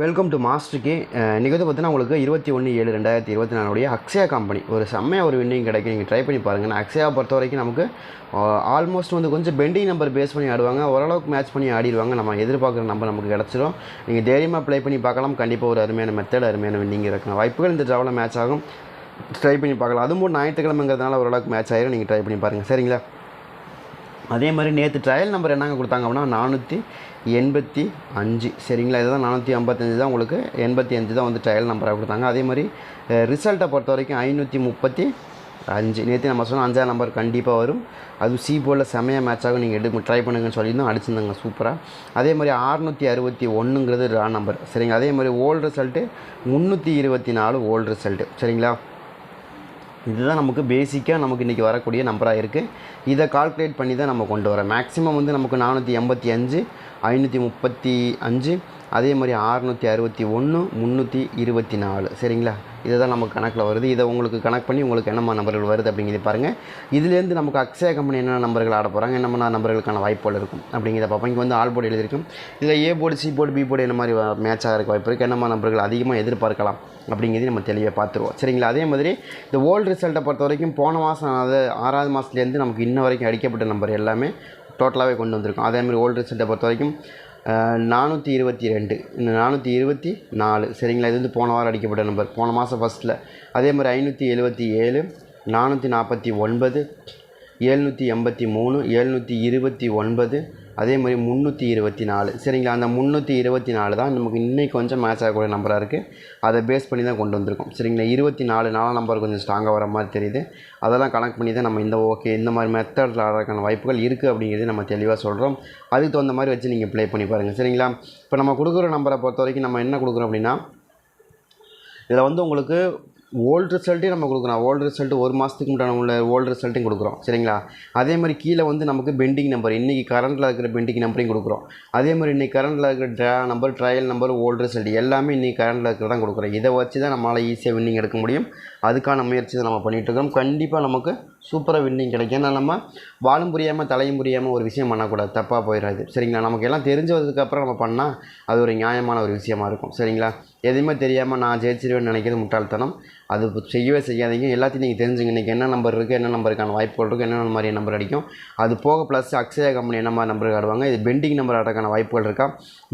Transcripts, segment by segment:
Welcome to மாஸ்டருக்கு இன்றைக்கி வந்து பார்த்தீங்கன்னா உங்களுக்கு இருபத்தி ஒன்று ஏழு ரெண்டாயிரத்தி இருபத்தி நாலுடைய அக்ஷயா கம்பெனி ஒரு செம்மையாக ஒரு வின்னிங் கிடைக்கும். நீங்கள் ட்ரை பண்ணி பாருங்கள் நான் அக்ஷயா பொறுத்த வரைக்கும் நமக்கு ஆல்மோஸ்ட் வந்து கொஞ்சம் பெண்டிங் நம்பர் பேஸ் பண்ணி ஆடுவாங்க. ஓரளவுக்கு மேட்ச் பண்ணி ஆடிடுவாங்க. நம்ம எதிர்பார்க்குற நம்பர் நமக்கு கிடச்சிரும். நீங்கள் தைரியமாக ப்ளே பண்ணி பார்க்கலாம். கண்டிப்பாக ஒரு அருமையான மெத்தட் அருமையான வின்னிங் இருக்கலாம் வாய்ப்புகள் இந்த ட்ராவில் மேட்ச் ஆகும். ட்ரை பண்ணி பார்க்கலாம். அதுவும் ஞாயிற்றுக்கிழமைங்கிறதுனால ஓரளவுக்கு மேட்ச் ஆகிடும் நீங்கள் ட்ரை பண்ணி பாருங்கள் சரிங்களா? அதே மாதிரி நேற்று ட்ரையல் நம்பர் என்னங்க கொடுத்தாங்க அப்படின்னா நானூற்றி எண்பத்தி அஞ்சு. சரிங்களா? இதுதான் நானூற்றி ஐம்பத்தஞ்சு தான் உங்களுக்கு எண்பத்தி அஞ்சு தான் வந்து ட்ரையல் நம்பராக கொடுத்தாங்க. அதே மாதிரி ரிசல்ட்டை பொறுத்த வரைக்கும் ஐநூற்றி முப்பத்தி அஞ்சு. நேற்று நம்ம சொன்னால் அஞ்சாம் நம்பர் கண்டிப்பாக வரும். அது சி போலில் செமையாக மேட்ச் நீங்கள் எடு ட்ரை பண்ணுங்கன்னு சொல்லியிருந்தோம். அடிச்சிருந்தாங்க சூப்பராக அதே மாதிரி அறுநூற்றி அறுபத்தி ஒன்றுங்கிறது ரா நம்பர் சரிங்க அதே மாதிரி ஓல்டு ரிசல்ட்டு முந்நூற்றி இருபத்தி நாலு ஓல்டு ரிசல்ட்டு சரிங்களா? இதுதான் நமக்கு பேசிக்காக நமக்கு இன்றைக்கி வரக்கூடிய நம்பராக இருக்குது இதை கால்குலேட் பண்ணி தான் நம்ம கொண்டு வரோம். மேக்ஸிமம் வந்து நமக்கு நானூற்றி எண்பத்தி அஞ்சு ஐநூற்றி முப்பத்தி அஞ்சு அதே மாதிரி அறுநூற்றி அறுபத்தி ஒன்று முந்நூற்றி இருபத்தி நாலு. சரிங்களா? இதை தான் நமக்கு கணக்கில் வருது. இதை உங்களுக்கு கணக்கு பண்ணி உங்களுக்கு என்னம்மா நம்பர்கள் வருது அப்படிங்கிறத பாருங்கள் இதுலேருந்து நமக்கு அக்ஷயா கம்பெனி என்னென்ன நம்பர்கள் ஆட போகிறாங்க என்னென்ன நம்பர்களுக்கான வாய்ப்புகள் இருக்கும் அப்படிங்கிறத பார்ப்போம். இங்கே வந்து ஆல் போர்டு எழுதியிருக்கும். இதில் A board C board B board என்ன மாதிரி மேட்ச் ஆகிறக்கு வாய்ப்பு இருக்குது என்னமா நம்பர்கள் அதிகமாக எதிர்பார்க்கலாம் அப்படிங்கிறது நம்ம தெளிவாக பார்த்துருவோம். சரிங்களா? அதே மாதிரி இந்த ஓல்டு ரிசல்ட்டை பொறுத்த வரைக்கும் போன மாதம் அதாவது ஆறாவது மாதத்துலேருந்து நமக்கு இன்ன வரைக்கும் அடிக்கப்பட்ட நம்பர் எல்லாமே டோட்டலாகவே கொண்டு வந்திருக்கும். அதே மாதிரி ஓல்டு ரிசல்ட்டை பொறுத்த வரைக்கும் நானூற்றி இருபத்தி ரெண்டு. இந்த நானூற்றி இருபத்தி நாலு. சரிங்களா இது வந்து போன வாரம் அடிக்கப்பட்ட நம்பர். போன மாதம் ஃபஸ்ட்டில் அதே மாதிரி ஐநூற்றி எழுபத்தி ஏழு நானூற்றி நாற்பத்தி ஒன்பது ஏழ்நூற்றி எண்பத்தி மூணு ஏழ்நூற்றி இருபத்தி ஒன்பது அதே மாதிரி முந்நூற்றி இருபத்தி நாலு. சரிங்களா? அந்த முந்நூற்றி இருபத்தி நாலு தான் நமக்கு இன்னைக்கு கொஞ்சம் மேட்ச் ஆகக்கூடிய நம்பராக இருக்குது அதை பேஸ் பண்ணி தான் கொண்டு வந்திருக்கோம். சரிங்களா? இருபத்தி நாலு நாலாம் நம்பர் கொஞ்சம் ஸ்ட்ராங்காக வர மாதிரி தெரியுது. அதெல்லாம் கணக்கு பண்ணி தான் நம்ம இந்த ஓகே இந்த மாதிரி மெத்தடில் ஆடுறதுக்கான வாய்ப்புகள் இருக்குது அப்படிங்கிறது நம்ம தெளிவாக சொல்கிறோம் அதுக்கு தகுந்த மாதிரி வச்சு நீங்கள் ப்ளே பண்ணி பாருங்கள் சரிங்களா? இப்போ நம்ம கொடுக்குற நம்பரை பொறுத்த வரைக்கும் நம்ம என்ன கொடுக்குறோம் அப்படின்னா இதில் வந்து உங்களுக்கு ஓல்டு ரிசல்ட்டே நம்ம கொடுக்குறோம் ஓல்டு ரிசல்ட் ஒரு மாதத்துக்கு முன்னாடி உள்ள ஓல்டு ரிசல்ட்டையும் கொடுக்குறோம். சரிங்களா? அதே மாதிரி கீழே வந்து நமக்கு பெண்டிங் நம்பர் இன்றைக்கி கரண்ட்டில் இருக்கிற பெண்டிங் நம்பரையும் கொடுக்குறோம். அதே மாதிரி இன்றைக்கி கரண்ட்டில் இருக்கிற draw number trial number old result எல்லாமே இன்றைக்கி கரண்ட்டில் இருக்கிறதான் கொடுக்குறோம். இதை வச்சு தான் நம்மளால் ஈஸியாக வின்னிங் எடுக்க முடியும். அதுக்கான முயற்சி தான் நம்ம பண்ணிகிட்ருக்கோம் கண்டிப்பாக நமக்கு சூப்பராக வின்னிங் கிடைக்கும். ஏன்னா நம்ம வாழும் புரியாமல் தலையும் புரியாமல் ஒரு விஷயம் பண்ணக்கூடாது. தப்பாக போயிடாது. சரிங்களா? நமக்கு எல்லாம் தெரிஞ்சதுக்கப்புறம் நம்ம பண்ணால் அது ஒரு நியாயமான ஒரு விஷயமா இருக்கும். சரிங்களா? எதுவுமே தெரியாமல் நான் ஜெயிச்சிருவேன்னு நினைக்கிறது முட்டாள்தனம். அது செய்யவே செய்யாதீங்க. எல்லாத்தையும் நீங்கள் தெரிஞ்சுங்க. இன்றைக்கி என்ன நம்பர் இருக்குது என்ன நம்பருக்கான வாய்ப்புகள் இருக்குது என்னென்ன மாதிரி நம்பர் அடிக்கும். அது போக ப்ளஸ் அக்ஷயா கம்பெனி என்ன மாதிரி நம்பருக்கு ஆடுவாங்க இது பெண்டிங் நம்பர் ஆடுறதுக்கான வாய்ப்புகள் இருக்கா?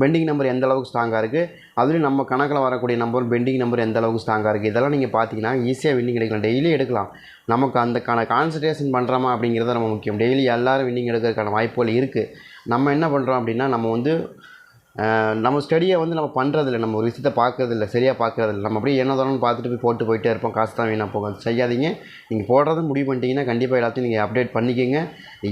பெண்டிங் நம்பர் எந்த அளவுக்கு ஸ்ட்ராங்காக இருக்குது அதுலேயும் நம்ம கணக்கில் வரக்கூடிய நம்பர் பெண்டிங் நம்பர் எந்த அளவுக்கு ஸ்ட்ராங்காக இருக்குது இதெல்லாம் நீங்கள் பார்த்தீங்கன்னா ஈஸியாக வின்னிங் எடுக்கலாம். டெய்லி எடுக்கலாம். நமக்கு அந்தக்கான கான்சன்ட்ரேஷன் பண்ணுறோமா அப்படிங்கிறது ரொம்ப முக்கியம். டெய்லி எல்லோரும் வின்னிங் எடுக்கிறதுக்கான வாய்ப்புகள் இருக்குது நம்ம என்ன பண்ணுறோம் அப்படின்னா நம்ம வந்து நம்ம ஸ்டடியை வந்து நம்ம பண்ணுறதில்ல நம்ம ஒரு விஷயத்தை பார்க்கறதில்ல. சரியாக பார்க்கறதில்ல. நம்ம அப்படியே என்ன தானு பார்த்துட்டு போய் போட்டு போயிட்டே இருப்போம். காசு தான் வீணாக போகும். செய்யாதீங்க. நீங்கள் போடுறது முடிவு பண்ணிட்டீங்கன்னா கண்டிப்பாக எல்லாத்தையும் நீங்கள் அப்டேட் பண்ணிக்கோங்க.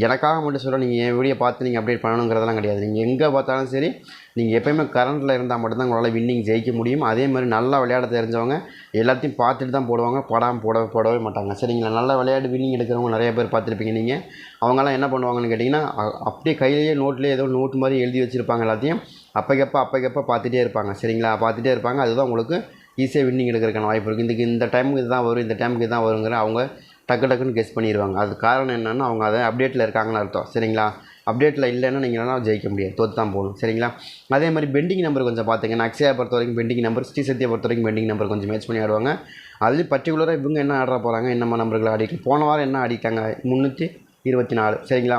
எனக்காக மட்டும் சொல்ல நீங்கள் என் வீடியோ பார்த்து நீங்கள் அப்டேட் பண்ணணுங்கிறதெல்லாம் கிடையாது. நீங்கள் எங்கே பார்த்தாலும் சரி நீங்கள் எப்போயுமே கரண்ட்டில் இருந்தால் மட்டும்தான் உங்களால் வின்னிங் ஜெயிக்க முடியும். அதே மாதிரி நல்லா விளையாட தெரிஞ்சவங்க எல்லாத்தையும் பார்த்துட்டு தான் போடுவாங்க. போடாமல் போட போடவே மாட்டாங்க. சரிங்களா? நல்லா விளையாட்டு வின்னிங் எடுக்கிறவங்க நிறைய பேர் பார்த்துருப்பீங்க நீங்கள் அவங்களாம் என்ன பண்ணுவாங்கன்னு கேட்டிங்கன்னா அப்படியே கையிலேயே நோட்லேயே ஏதோ நோட்டு மாதிரி எழுதி வச்சுருப்பாங்க எல்லாத்தையும். அப்போக்கப்போ அப்போக்கப்போ பார்த்துட்டே இருப்பாங்க. சரிங்களா? பார்த்துட்டே இருப்பாங்க. அதுதான் உங்களுக்கு ஈஸியாக வின்னிங் எடுக்கிறதுக்கான வாய்ப்பு இருக்குது இதுக்கு இந்த டைமுக்கு இதுதான் வரும் இந்த டைமுக்கு இதுதான் வருங்கிற அவங்க டக்கு டக்குன்னு கெஸ் பண்ணிடுவாங்க அது காரணம் என்னென்னா அவங்க அதை அப்டேட்டில் இருக்காங்கன்னு அர்த்தம். சரிங்களா? அப்டேட்டில் இல்லைன்னா நீங்கள் ஜெயிக்க முடியாது. தோற்று தான் போகணும். சரிங்களா? அதே மாதிரி பெண்டிங் நம்பர் கொஞ்சம் பார்த்துங்க அக்ஷயா பொறுத்த வரைக்கும் பெண்டிங் நம்பர் ஸ்ரீ சத்யா பொறுத்த வரைக்கும் பெண்டிங் நம்பர் கொஞ்சம் மேட்ச் பண்ணி ஆடுவாங்க. அதுலேயும் பர்டிகுலராக இவங்க என்ன ஆடுற போகிறாங்க என்னம்மா நம்பர்களை ஆடிட்டு போன வாரம் என்ன ஆடிட்டாங்க முந்நூற்றி இருபத்தி நாலு. சரிங்களா?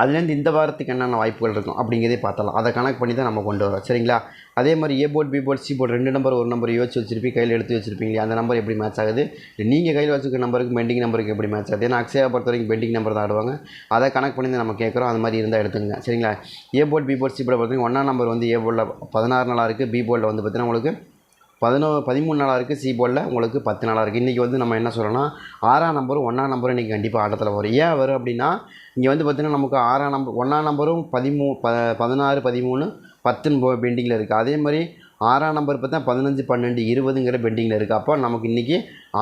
அதுலேருந்து இந்த வாரத்துக்கு என்னென்ன வாய்ப்புகள் இருக்கும் அப்படிங்கிறதே பார்த்தலாம் அதை கணக்கு பண்ணி தான் நம்ம கொண்டு வரோம். சரிங்களா? அதே மாதிரி A board B board C board ரெண்டு நம்பர் ஒரு நம்பர் யோசிச்சு வச்சிருப்பீங்க. கையில் எடுத்து வச்சிருப்பீங்க. அந்த நம்பர் எப்படி மேட்ச் ஆகுது? நீங்கள் கையில் வச்சுக்கிற நம்பருக்கு பெண்டிங் நம்பருக்கு எப்படி மேட்ச் ஆகுது? ஏன்னா அக்ஷயா பொறுத்த வரைக்கும் பெண்டிங் நம்பர் தான் ஆடுவாங்க. அதை கணக்கு பண்ணி நம்ம கேட்குறோம். அந்த மாதிரி இருந்தால் எடுத்துங்க சரிங்களா? A board B board C board பொறுத்த வரைக்கும் ஒன்றாம் நம்பர் வந்து ஏ போர்டில் பதினாறு நாளாக இருக்குது பி போர்டில் வந்து பார்த்தீங்கன்னா உங்களுக்கு பதினோ பதிமூணு நாளாக இருக்குது சி போர்டில் உங்களுக்கு பத்து நாளாக இருக்குது இன்றைக்கி வந்து நம்ம என்ன சொல்கிறோன்னா ஆறாம் நம்பரும் ஒன்றாம் நம்பரும் இன்றைக்கி கண்டிப்பாக ஆட்டத்தில் வரும். ஏன் வரும் அப்படின்னா இங்கே வந்து பார்த்திங்கன்னா நமக்கு ஆறாம் நம்பர் ஒன்றாம் நம்பரும் பதிமூ ப பதினாறு பதிமூணு பத்துன்னு பெண்டிங்கில் இருக்குது அதே மாதிரி ஆறாம் நம்பர் பார்த்தா பதினஞ்சு பன்னெண்டு இருபதுங்கிற பெண்டிங்கில் இருக்குது அப்போ நமக்கு இன்றைக்கி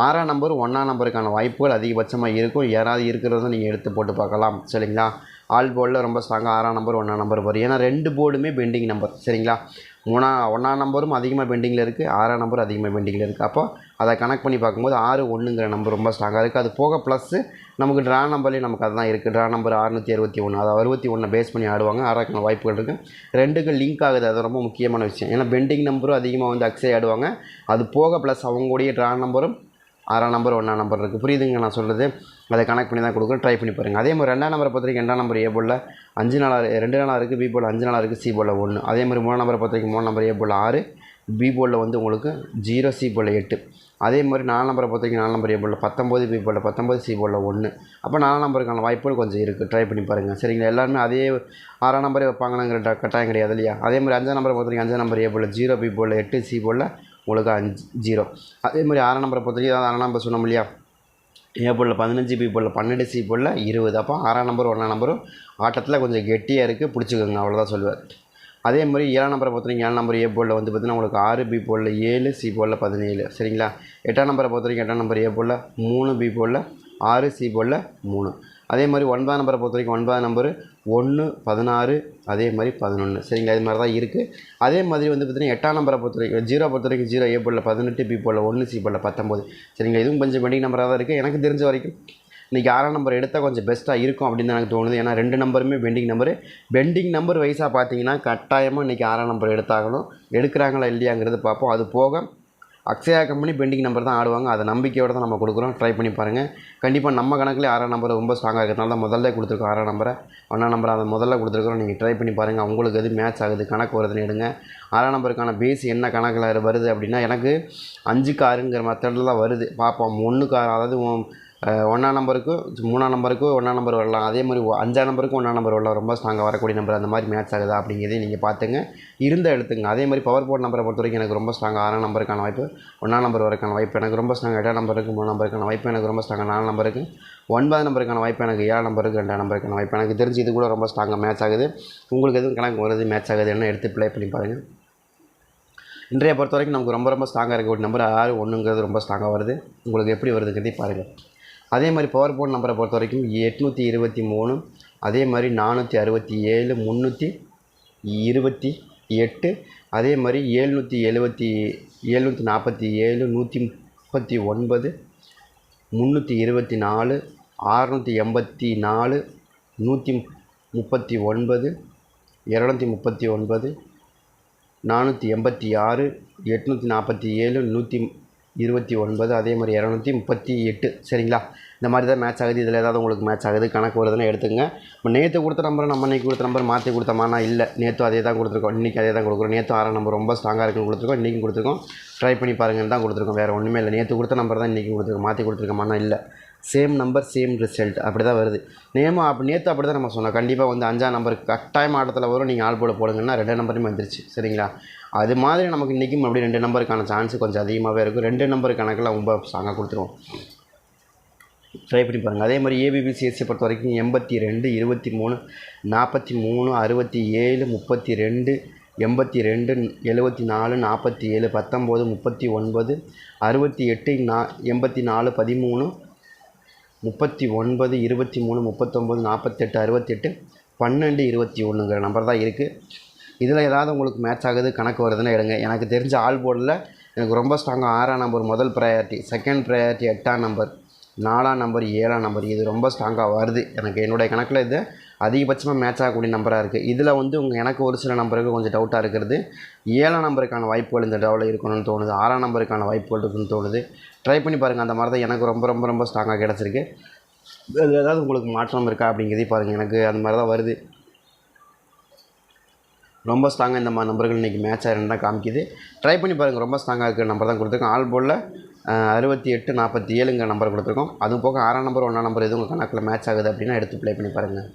ஆறாம் நம்பர் ஒன்றாம் நம்பருக்கான வாய்ப்புகள் அதிகபட்சமாக இருக்கும். யாராவது இருக்கிறத நீங்கள் எடுத்து போட்டு பார்க்கலாம். சரிங்களா? ஆல் போர்டில் ரொம்ப ஸ்ட்ராங்காக ஆறாம் நம்பர் ஒன்றாம் நம்பர் வரும். ஏன்னா ரெண்டு போர்டுமே பெண்டிங் நம்பர் சரிங்களா? மூணா ஒன்றாம் நம்பரும் அதிகமாக பெண்டிங்கில் இருக்குது ஆறாம் நம்பரும் அதிகமாக பெண்டிங்கில் இருக்குது அப்போ அதை கனெக்ட் பண்ணி பார்க்கும்போது ஆறு ஒன்றுங்கிற நம்பர் ரொம்ப ஸ்ட்ராங்காக இருக்குது அது போக ப்ளஸ்ஸு நமக்கு ட்ரா நம்பர்லேயும் நமக்கு அதுதான் இருக்குது ட்ரா நம்பர் அறுநூற்றி அறுபத்தி ஒன்று அதை அறுபத்தி ஒன்றை பேஸ் பண்ணி ஆடுவாங்க. ஆறாக்கான வாய்ப்புகள் இருக்குது ரெண்டுக்கும் லிங்க் ஆகுது. அது ரொம்ப முக்கியமான விஷயம். ஏன்னா பெண்டிங் நம்பரும் அதிகமாக வந்து அக்ஸே ஆடுவாங்க. அது போக ப்ளஸ் அவங்களுடைய ட்ரா நம்பரும் ஆறாம் நம்பர் ஒன்றாம் நம்பர் இருக்குது புரியுதுங்க நான் சொல்கிறது அதை கனெக்ட் பண்ணி தான் கொடுக்குறோம் ட்ரை பண்ணி பாருங்கள் அதே மாதிரி ரெண்டாம் நம்பரை பொறுத்த ரெண்டாம் நம்பர் ஏ போலில் அஞ்சு நாளாக ரெண்டு நாளாக இருக்குது பி போல் அஞ்சு நாளாக இருக்குது சி போலில் ஒன்று அதே மாதிரி மூணாம் நம்பரை பொறுத்த வரைக்கும் மூணு நம்பர் ஏ போல் ஆறு. பி போலில் வந்து உங்களுக்கு ஜீரோ சி போலில் எட்டு. அதே மாதிரி நாலு நம்பரை பொறுத்த வரைக்கும் நாலு நம்பர் ஏ போலில் பத்தொம்போது பி போலில் பத்தொம்போது சி போலில் ஒன்று அப்போ நாலு நம்பருக்கான வாய்ப்புகள் கொஞ்சம் இருக்குது ட்ரை பண்ணி பாருங்கள் சரிங்களா? எல்லாருமே அதே ஆறாம் நம்பரே வைப்பாங்கங்கிற கட்டாயம் கிடையாது இல்லையா? அதே மாதிரி அஞ்சாம் நம்பரை பொறுத்த வரைக்கும் அஞ்சாம் number A pole zero B போலில் எட்டு சி போலில் உங்களுக்கு அஞ்சு ஜீரோ அதே மாதிரி ஆறாம் நம்பரை பொறுத்த வரைக்கும் ஆறாம் நம்பர் சொன்னோம் இல்லையா? ஏ பதினஞ்சு பி போலில் பன்னெண்டு சி போலில் இருபது. அப்போ ஆறாம் நம்பர் ஒன்றாம் நம்பரும் ஆட்டத்தில் கொஞ்சம் கெட்டியாக இருக்குது பிடிச்சிக்கோங்க அவ்வளோதான் சொல்லுவார். அதே மாதிரி ஏழாம் நம்பரை பொறுத்த வரைக்கும் ஏழாம் நம்பர் ஏ போலில் வந்து பார்த்தீங்கன்னா உங்களுக்கு ஆறு பி போலில் ஏழு சி போலில் பதினேழு. சரிங்களா? எட்டாம் நம்பரை பொறுத்தவரைக்கும் எட்டாம் நம்பர் ஏ போலில் மூணு பி போலில் ஆறு சி போலில் மூணு. அதே மாதிரி ஒன்பதாம் நம்பரை பொறுத்த வரைக்கும் ஒன்பதாம் நம்பர் ஒன்று பதினாறு அதே மாதிரி பதினொன்று சரிங்களா? இது மாதிரி தான் இருக்குது அதே மாதிரி வந்து பார்த்தீங்கன்னா எட்டாம் நம்பரை பொறுத்த வரைக்கும் ஜீரோ பொறுத்த வரைக்கும் ஜீரோ ஏ பதினெட்டு பி ஒன்று சி போலில் பத்தொம்போது. சரிங்களா? இதுவும் கொஞ்சம் பெண்டிங் நம்பராக தான் இருக்குது எனக்கு தெரிஞ்ச வரைக்கும் இன்றைக்கி ஆறாம் நம்பர் எடுத்தால் கொஞ்சம் பெஸ்ட்டாக இருக்கும் அப்படின்னு தான் எனக்கு தோணுது. ஏன்னா ரெண்டு நம்பருமே பெண்டிங் நம்பரு. பெண்டிங் நம்பர் வைஸாக பார்த்தீங்கன்னா கட்டாயமாக இன்றைக்கி ஆறாம் நம்பர் எடுத்தாகணும். எடுக்கிறாங்களா இல்லையாங்கிறது பார்ப்போம். அது போக அக்ஷயா கம்பெனி பெண்டிங் நம்பர் தான் ஆடுவாங்க. அதை நம்பிக்கையோடு தான் நம்ம கொடுக்குறோம். ட்ரை பண்ணி பாருங்கள் கண்டிப்பாக நம்ம கணக்கில் ஆறாம் நம்பர் ரொம்ப ஸ்ட்ராங்காக இருக்கிறதுனால தான் முதல்ல கொடுத்துருக்கோம் ஆறாம் நம்பரை. ஒன்றாம் நம்பர் அதை முதல்ல கொடுத்துருக்குறோம். நீங்கள் ட்ரை பண்ணி பாருங்கள் உங்களுக்கு எது மேட்ச் ஆகுது கணக்கு வருதுன்னு எடுங்க. ஆறாம் நம்பருக்கான பேஸ் என்ன கணக்கில் வருது அப்படின்னா எனக்கு அஞ்சுக்கு ஆறுங்கிற மெத்தடில் தான் வருது. பார்ப்போம் ஒன்றுக்கு ஆறு அதாவது ஒன்றாம் நம்பருக்கு மூணாம் நம்பருக்கு ஒன்றாம் நம்பர் வரலாம். அதே மாதிரி அஞ்சாம் நம்பருக்கு ஒன்றாம் நம்பர் வரலாம். ரொம்ப ஸ்ட்ராங்காக வரக்கூடிய நம்பர். அந்த மாதிரி மேட்ச் ஆகுதா அப்படிங்கிறதையும் நீங்கள் பார்த்துங்க. இருந்த எடுத்துங்க அதே மாதிரி பவர் போர்ட் நம்பரை பொறுத்த வரைக்கும் எனக்கு ரொம்ப ஸ்ட்ராங்காக ஆறாம் நம்பருக்கான வாய்ப்பு ஒன்றாம் நம்பர் வரக்கான வாய்ப்பு. எனக்கு ரொம்ப ஸ்ட்ராங்காக எட்டாம் நம்பருக்கு மூணு நம்பருக்கான வாய்ப்பு. எனக்கு ரொம்ப ஸ்ட்ராங்காக நாலு நம்பருக்கு ஒன்பது நம்பருக்கான வாய்ப்பு. எனக்கு ஏழாம் நம்பருக்கு ரெண்டாம் நம்பருக்கான வாய்ப்பு. எனக்கு தெரிஞ்சு இது கூட ரொம்ப ஸ்ட்ராங்காக மேட்ச் ஆகுது. உங்களுக்கு எதுவும் கணக்கு வருது மேட்ச் ஆகுது என்ன எடுத்து ப்ளே பண்ணி பாருங்கள் இன்றைய பொறுத்த வரைக்கும் நமக்கு ரொம்ப ரொம்ப ஸ்ட்ராங்காக இருக்கக்கூடிய நம்பர் ஆறு ஒன்றுங்கிறது ரொம்ப ஸ்ட்ராங்காக வருது. உங்களுக்கு எப்படி வருதுங்கிறதையும் பாருங்கள் அதே மாதிரி பவர் போர்ட் நம்பரை பொறுத்த வரைக்கும் எட்நூற்றி இருபத்தி மூணு அதே மாதிரி நானூற்றி அறுபத்தி ஏழு முந்நூற்றி இருபத்தி எட்டு அதே மாதிரி ஏழ்நூற்றி எழுபத்தி ஏழ்நூற்றி நாற்பத்தி ஏழு நூற்றி முப்பத்தி ஒன்பது முந்நூற்றி இருபத்தி நாலு அறநூற்றி எண்பத்தி நாலு நூற்றி முப்பத்தி ஒன்பது இரநூத்தி முப்பத்தி ஒன்பது நானூற்றி எண்பத்தி ஆறு எட்நூற்றி நாற்பத்தி ஏழு நூற்றி இருபத்தி ஒன்பது அதே மாதிரி இரநூத்தி முப்பத்தி எட்டு. சரிங்களா? இந்த மாதிரி தான் மேட்ச் ஆகுது. இதில் ஏதாவது உங்களுக்கு மேட்ச் ஆகுது கணக்கு வருதுன்னு எடுத்துங்க இப்போ நேற்று கொடுத்த நம்பர் நம்ம இன்றைக்கி கொடுத்த நம்பர் மாற்றி கொடுத்தமானா இல்லை. நேற்று அதே தான் கொடுத்துருக்கோம். இன்றைக்கி அதே தான் கொடுக்குறோம். நேற்று ஆறாம் நம்பர் ரொம்ப ஸ்ட்ராங்காக இருக்குன்னு கொடுத்துருக்கோம். இன்றைக்கி கொடுத்துருக்கோம். ட்ரை பண்ணி பாருங்கன்னு தான் கொடுத்துருக்கோம். வேறு ஒன்றுமே இல்லை. நேற்று கொடுத்த நம்பர் தான் இன்றைக்கி கொடுத்துருக்கோம். மாற்றி கொடுத்துருக்கோமானா இல்லை. சேம் நம்பர் சேம் ரிசல்ட் அப்படி தான் வருது. நேமா அப்படி நேற்று அப்படி தான் நம்ம சொன்னோம். கண்டிப்பாக வந்து அஞ்சாம் நம்பருக்கு கட்டாயம் ஆட்டத்தில் வரும். நீங்கள் ஆள் போட போடுங்கன்னா ரெண்டு நம்பருமே வந்துருச்சு. சரிங்களா? அது மாதிரி நமக்கு இன்றைக்கும் அப்படி ரெண்டு நம்பருக்கான சான்ஸ் கொஞ்சம் அதிகமாகவே இருக்கும். ரெண்டு நம்பர் கணக்கில் ரொம்ப ஸ்ட்ராங்காக கொடுத்துருவோம். ட்ரை பண்ணி பாருங்கள் அதே மாதிரி ஏபிபிசிஎஸ்சி பொறுத்த வரைக்கும் எண்பத்தி ரெண்டு இருபத்தி மூணு நாற்பத்தி மூணு அறுபத்தி ஏழு முப்பத்தி ரெண்டு எண்பத்தி ரெண்டு எழுபத்தி நாலு நாற்பத்தி ஏழு பத்தொம்போது முப்பத்தி ஒன்பது அறுபத்தி எட்டு நா எண்பத்தி நாலு பதிமூணு முப்பத்தி ஒன்பது இருபத்தி மூணு முப்பத்தொம்போது நாற்பத்தெட்டு அறுபத்தெட்டு பன்னெண்டு இருபத்தி ஒன்றுங்கிற நம்பர் தான் இருக்குது இதில் ஏதாவது உங்களுக்கு மேட்ச் ஆகுது கணக்கு வருதுன்னு எடுங்க. எனக்கு தெரிஞ்ச ஆல் போர்டில் எனக்கு ரொம்ப ஸ்ட்ராங்காக ஆறாம் நம்பர் முதல் ப்ரையாரிட்டி செகண்ட் ப்ரையாரிட்டி எட்டாம் நம்பர் நாலாம் நம்பர் ஏழாம் நம்பர் இது ரொம்ப ஸ்ட்ராங்காக வருது. எனக்கு என்னுடைய கணக்கில் இது அதிகபட்சமாக மேட்ச் ஆகக்கூடிய நம்பராக இருக்குது இதில் வந்து உங்கள் எனக்கு ஒரு சில நம்பருக்கு கொஞ்சம் டவுட்டாக இருக்கிறது. ஏழாம் நம்பருக்கான வாய்ப்புகள் இந்த டவுவில் இருக்கணும்னு தோணுது. ஆறாம் நம்பருக்கான வாய்ப்புகள் இருக்குன்னு தோணுது. ட்ரை பண்ணி பாருங்கள் அந்த மாதிரி தான் எனக்கு ரொம்ப ரொம்ப ரொம்ப ஸ்ட்ராங்காக கிடச்சிருக்கு. அது ஏதாவது உங்களுக்கு மாற்றம் இருக்கா அப்படிங்கிறதே பாருங்கள் எனக்கு அந்த மாதிரி தான் வருது. ரொம்ப ஸ்ட்ராங்காக இந்த மாதிரி நம்பர்கள் இன்றைக்கி மேட்ச் ஆகிருந்தா காமிக்குது. ட்ரை பண்ணி பாருங்கள் ரொம்ப ஸ்ட்ராங்காக இருக்கிற நம்பர் தான் கொடுத்துருக்கோம். ஆல் போலில் அறுபத்தி எட்டு நாற்பத்தி ஏழுங்கிற நம்பர் கொடுத்துருக்கோம். அதுவும் போக ஆறாம் நம்பர் ஒன்றாம் நம்பர் எதுவும் உங்கள் கணக்கில் மேட்ச் ஆகுது அப்படின்னா எடுத்து ப்ளே பண்ணி பாருங்கள்